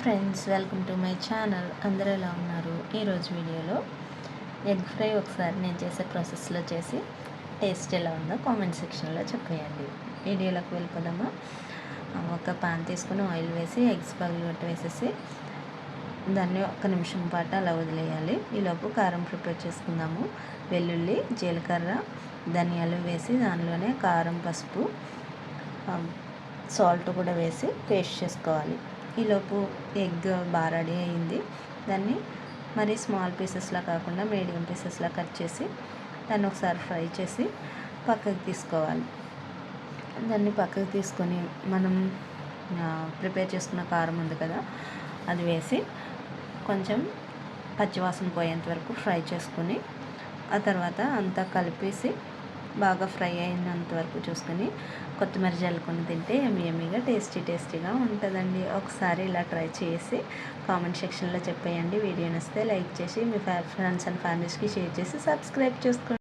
Friends welcome to my channel. అందరూ ఎలా ఉన్నారు? ఈరోజు వీడియోలో ఎగ్ ఫ్రై ఒకసారి నేను చేసే ప్రాసెస్లో చేసి టేస్ట్ ఎలా ఉందో కామెంట్ సెక్షన్లో చెప్పేయండి. వీడియోలోకి వెళ్ళిపోదామా? ఒక పాన్ తీసుకుని ఆయిల్ వేసి ఎగ్స్ పగలగొట్టి వేసేసి దాన్ని ఒక్క నిమిషం పాటు అలా వదిలేయాలి. ఈలోపు కారం ప్రిపేర్ చేసుకుందాము. వెల్లుల్లి జీలకర్ర ధనియాలు వేసి దానిలోనే కారం పసుపు సాల్ట్ కూడా వేసి పేస్ట్ చేసుకోవాలి. ఈలోపు ఎగ్ బాగా రెడీ అయింది. దాన్ని మరి స్మాల్ పీసెస్లా కాకుండా మీడియం పీసెస్లా కట్ చేసి దాన్ని ఒకసారి ఫ్రై చేసి పక్కకు తీసుకోవాలి. దాన్ని పక్కకు తీసుకొని మనం ప్రిపేర్ చేసుకున్న కారం ఉంది కదా అది వేసి కొంచెం పచ్చివాసన పోయేంత వరకు ఫ్రై చేసుకొని ఆ తర్వాత అంతా కలిపేసి బాగా ఫ్రై అయినంత వరకు చూసుకొని కొత్తిమీర జల్లుకొని తింటే ఎమ్మి ఎమ్మిగా టేస్టీ టేస్టీగా ఉంటుందండి. ఒకసారి ఇలా ట్రై చేసి కామెంట్ సెక్షన్లో చెప్పేయండి. వీడియో నచ్చితే లైక్ చేసి మీ ఫ్రెండ్స్ అండ్ ఫ్యామిలీస్కి షేర్ చేసి సబ్స్క్రైబ్ చేసుకోండి.